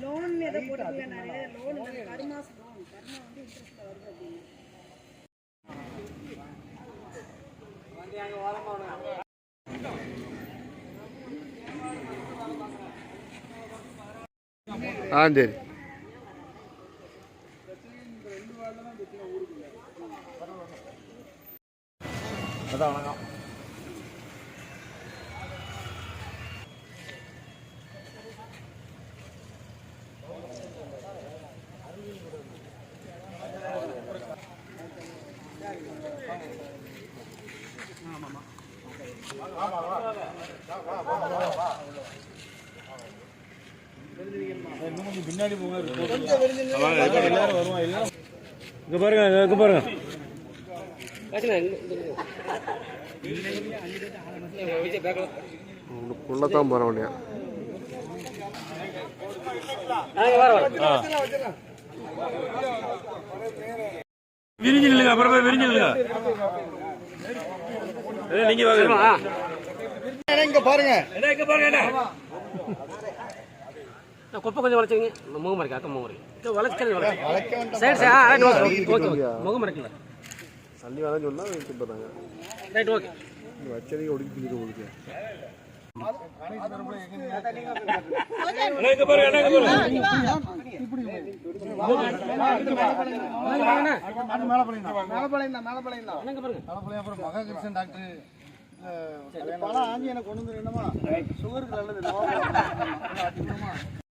Loan எதை போட்டுருக்கீங்க நிறைய loan கருமாஸ் loan கருமா வந்து இன்ட்ரெஸ்ட்ல வருது அப்படின்னு. ஆ சரி. அதான் வணக்கம். பின்னாடி போங்க எல்லாரும் வருவோம் எல்லாம் இங்க பாருங்க. இங்க பாருங்க உள்ளதான் போகிற வண்டியா விரிஞ்சு நில்லுங்க அப்புறமா விரிஞ்சு நில்லுங்க. நீங்க வாங்க. இங்க பாருங்க. இங்க பாருங்க குப்பை கொஞ்சம் வளைச்சுங்க முகம் மறைக்க அக்கம் முகம் மறைக்க வளைச்சு. சரி சரி ஆ ரைட் ஓகே முகம் மறைக்கல தண்ணி வேணாம் சொன்னா ரைட் ஓகே. வச்சதையும் ஒடுக்கி உங்களுக்கு என்ன மகாகிருஷ்ணன் டாக்டர் பல ஆஞ்சி எனக்கு கொண்டு என்னமா சுகருக்கு நல்லது